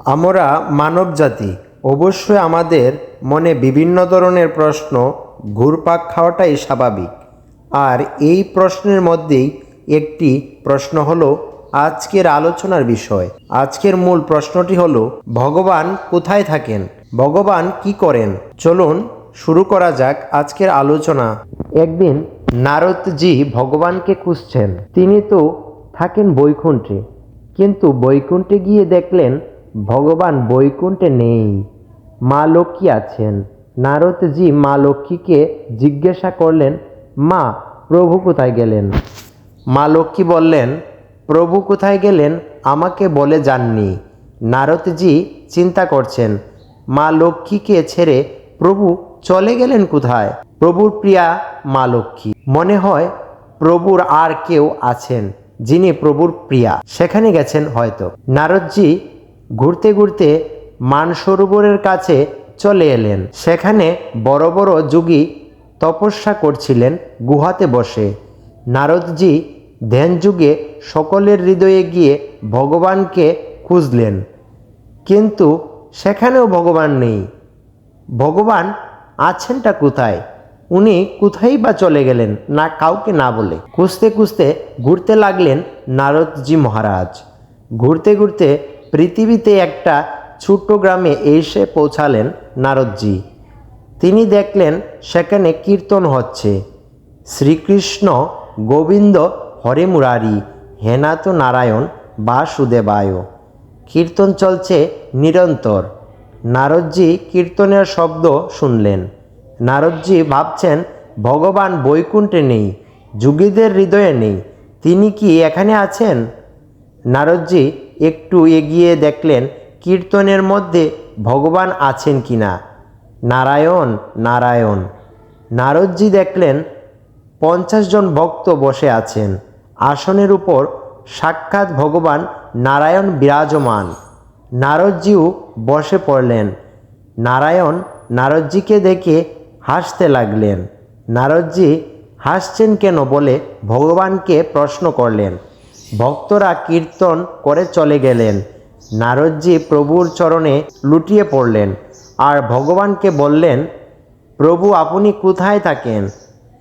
আমরা মানব জাতি অবশ্যই আমাদের মনে বিভিন্ন ধরনের প্রশ্ন ঘুরপাক খাওয়াটাই স্বাভাবিক। আর এই প্রশ্নের মধ্যেই একটি প্রশ্ন হলো আজকের আলোচনার বিষয়। আজকের মূল প্রশ্নটি হলো, ভগবান কোথায় থাকেন? ভগবান কি করেন? চলুন শুরু করা যাক আজকের আলোচনা। একদিন নারদজি ভগবানকে খুঁজছেন। তিনি তো থাকেন বৈকুণ্ঠে। কিন্তু বৈকুণ্ঠে গিয়ে দেখলেন ভগবান বৈকুণ্ঠে নেই। মা লক্ষ্মী আছেন। নারদজি মা লক্ষ্মীকে জিজ্ঞাসা করলেন, মা, প্রভু কোথায় গেলেন? মা লক্ষ্মী বললেন, প্রভু কোথায় গেলেন আমাকে বলে যাননি। নারদজি চিন্তা করছেন, মা লক্ষ্মীকে ছেড়ে প্রভু চলে গেলেন কোথায়? প্রভুর প্রিয়া মা লক্ষ্মী। মনে হয় প্রভুর আর কেউ আছেন যিনি প্রভুর প্রিয়া। সেখানে গেছেন হয়তো। নারদজি ঘুরতে ঘুরতে মানসরোবরের কাছে চলে এলেন। সেখানে বড় বড় যোগী তপস্যা করছিলেন, গুহাতে বসে। নারদজি ধ্যান যুগে সকলের হৃদয়ে গিয়ে ভগবানকে খুঁজলেন। কিন্তু সেখানেও ভগবান নেই। ভগবান আছেনটা কোথায়? উনি কোথায় বা চলে গেলেন না কাউকে না বলে? খুঁজতে খুঁজতে ঘুরতে লাগলেন নারদজি মহারাজ। ঘুরতে ঘুরতে পৃথিবীতে একটা ছোট্ট গ্রামে এসে পৌঁছালেন নারদজি। তিনি দেখলেন সেখানে কীর্তন হচ্ছে। শ্রীকৃষ্ণ গোবিন্দ হরে মুরারি হেনাত নারায়ণ বাসুদেবায়। কীর্তন চলছে নিরন্তর। নারদজি কীর্তনের শব্দ শুনলেন। নারদজি ভাবছেন, ভগবান বৈকুণ্ঠে নেই, যুগীদের হৃদয়ে নেই, তিনি কি এখানে আছেন? নারদজি একটু এগিয়ে দেখলেন কীর্তনের মধ্যে ভগবান আছেন কিনা নারায়ণ নারায়ণ। নারদজি দেখলেন পঞ্চাশ জন ভক্ত বসে আছেন। আসনের উপর সাক্ষাৎ ভগবান নারায়ণ বিরাজমান। নারদজিও বসে পড়লেন। নারায়ণ নারদজিকে দেখে হাসতে লাগলেন। নারদজি, হাসছেন কেন? বলে ভগবানকে প্রশ্ন করলেন। ভক্তরা কীর্তন করে চলে গেলেন। নারদজি প্রভুর চরণে লুটিয়ে পড়লেন আর ভগবানকে বললেন, প্রভু, আপনি কোথায় থাকেন?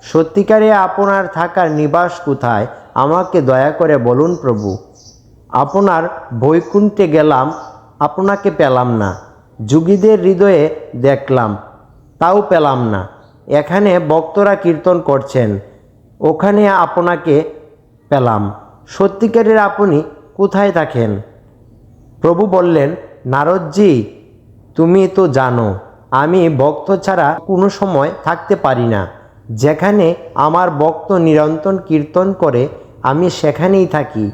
সত্যিকারে আপনার থাকার নিবাস কোথায়? আমাকে দয়া করে বলুন প্রভু। আপনার বৈকুণ্ঠে গেলাম, আপনাকে পেলাম না। যুগীদের হৃদয়ে দেখলাম, তাও পেলাম না। এখানে ভক্তরা কীর্তন করছেন, ওখানে আপনাকে পেলাম। সত্যিকারের আপনি কোথায় থাকেন? প্রভু বললেন, নারদজি, তুমি তো জানো, আমি ভক্ত ছাড়া কোনো সময় থাকতে পারি না। যেখানে আমার ভক্ত নিরন্তর কীর্তন করে, আমি সেখানেই থাকি।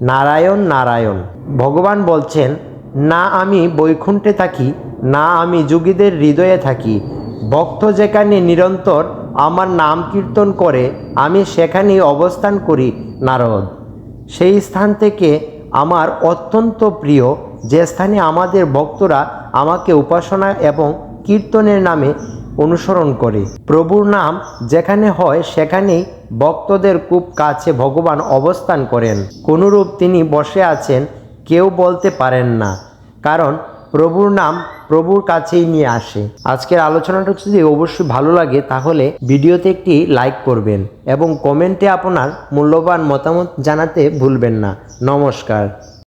নারায়ণ নারায়ণ। ভগবান বলছেন, না আমি বৈকুণ্ঠে থাকি, না আমি যোগীদের হৃদয়ে থাকি। ভক্ত যেখানে নিরন্তর আমার নাম কীর্তন করে, আমি সেখানেই অবস্থান করি, নারদ। সেই স্থান থেকে আমার অত্যন্ত প্রিয় যে স্থানে আমাদের ভক্তরা আমাকে উপাসনা এবং কীর্তনের নামে অনুসরণ করে। প্রভুর নাম যেখানে হয় সেখানেই ভক্তদের খুব কাছে ভগবান অবস্থান করেন। কোনরূপ তিনি বসে আছেন কেউ বলতে পারেন না। কারণ প্রভুর নাম প্রভুর কাছেই নিয়ে আসে। আজকের আলোচনাটা যদি অবশ্যই ভালো লাগে, তাহলে ভিডিওতে একটি লাইক করবেন এবং কমেন্টে আপনার মূল্যবান মতামত জানাতে ভুলবেন না। নমস্কার।